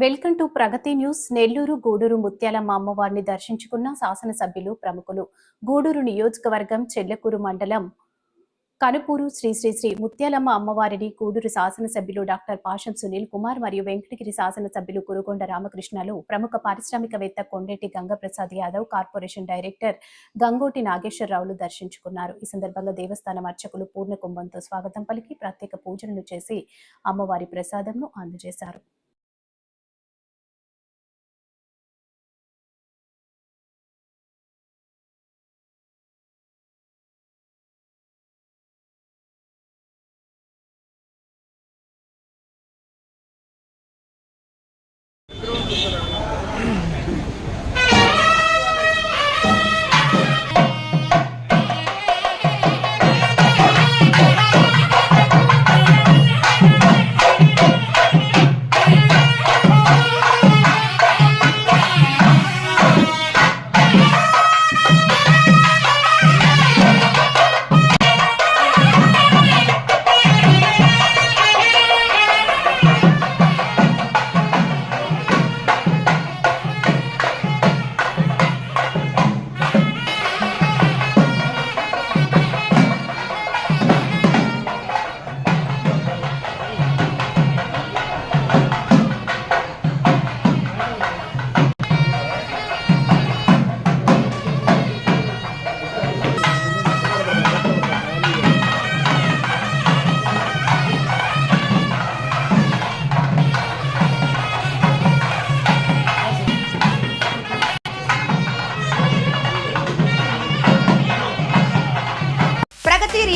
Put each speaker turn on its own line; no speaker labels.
Welcome to Pragathi news. Nellore Gudur Muthyalamma అమ్మవారిని దర్శించుకున్న శాసనసభ్యులు ప్రముఖులు గూడూరు నియోజకవర్గం చెల్లకూరు మండలం కనుపూరు శ్రీ శ్రీ శ్రీ ముత్యాలమ్మ అమ్మవారిని గూడూరు శాసనసభ్యులు డాక్టర్ పాషం సునీల్ కుమార్ మరియు వెంకటగిరి శాసనసభ్యులు కురుగొండ రామకృష్ణలు ప్రముఖ పారిశ్రామికవేత్త కొండేటి గంగప్రసాద్ యాదవ్ కార్పొరేషన్ డైరెక్టర్ గంగోటి నాగేశ్వరరావులు దర్శించుకున్నారు. ఈ సందర్భంగా దేవస్థానం అర్చకులు పూర్ణ కుంభంతో స్వాగతం పలికి ప్రత్యేక పూజలను చేసి అమ్మవారి ప్రసాదంను అందజేశారు.